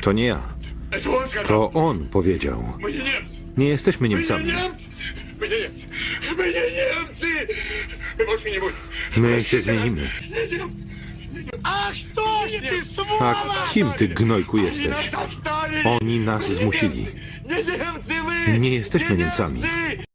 To nie ja. To on powiedział. Nie jesteśmy Niemcami. My się zmienimy. A kim ty, gnojku, jesteś? Oni nas zmusili. Nie jesteśmy Niemcami.